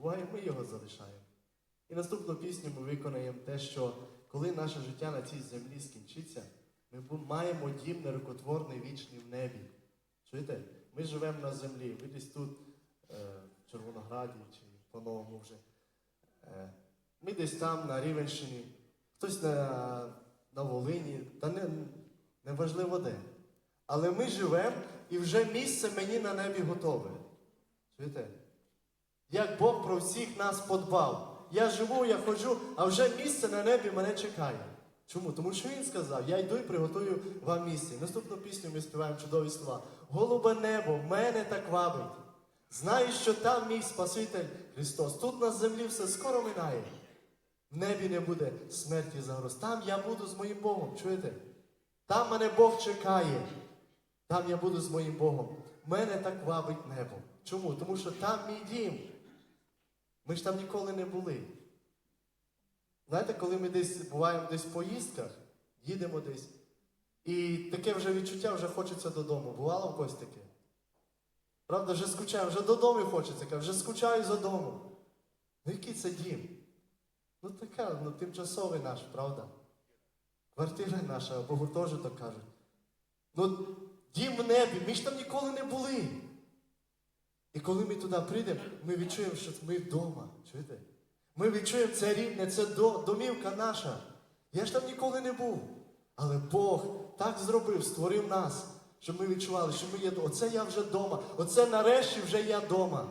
Буває, ми його залишаємо. І наступну пісню ми виконаємо те, що коли наше життя на цій землі скінчиться, ми маємо дім нерукотворний вічний в небі. Чуєте? Ми живемо на землі, ви десь тут, е, в Червонограді чи по-новому вже. Е, ми десь там, на Рівенщині, хтось на, на Волині, та не, не важливо де. Але ми живемо і вже місце мені на небі готове. Чуєте? Як Бог про всіх нас подбав. Я живу, я ходжу, а вже місце на небі мене чекає. Чому? Тому що він сказав, я йду і приготую вам місце. Наступну пісню ми співаємо чудові слова. Голубе небо, мене так вабить. Знаю, що там мій Спаситель Христос. Тут на землі все скоро минає. В небі не буде смерті загроз. Там я буду з моїм Богом. Чуєте? Там мене Бог чекає. Там я буду з моїм Богом. Мене так вабить небо. Чому? Тому що там мій дім. Ми ж там ніколи не були. Знаєте, коли ми десь буваємо десь в поїздках, їдемо десь, і таке вже відчуття вже хочеться додому. Бувало в когось таке? Правда, вже скучаю, вже додому хочеться, вже скучаю за домом. Ну який це дім? Ну така, ну тимчасовий наш, правда? Квартира наша, або гуртожиток кажуть. Ну, дім в небі, ми ж там ніколи не були. І коли ми туди прийдемо, ми відчуємо, що ми вдома. Чуєте? Ми відчуємо це рідне, це домівка наша. Я ж там ніколи не був. Але Бог так зробив, створив нас, щоб ми відчували, що ми є. Оце я вже вдома. Оце нарешті вже я вдома.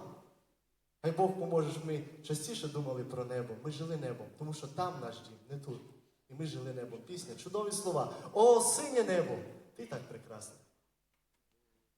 Хай Бог поможе, щоб ми частіше думали про небо. Ми жили небом, тому що там наш дім, не тут. І ми жили небом. Пісня, чудові слова. О, синє небо! Ти так прекрасна.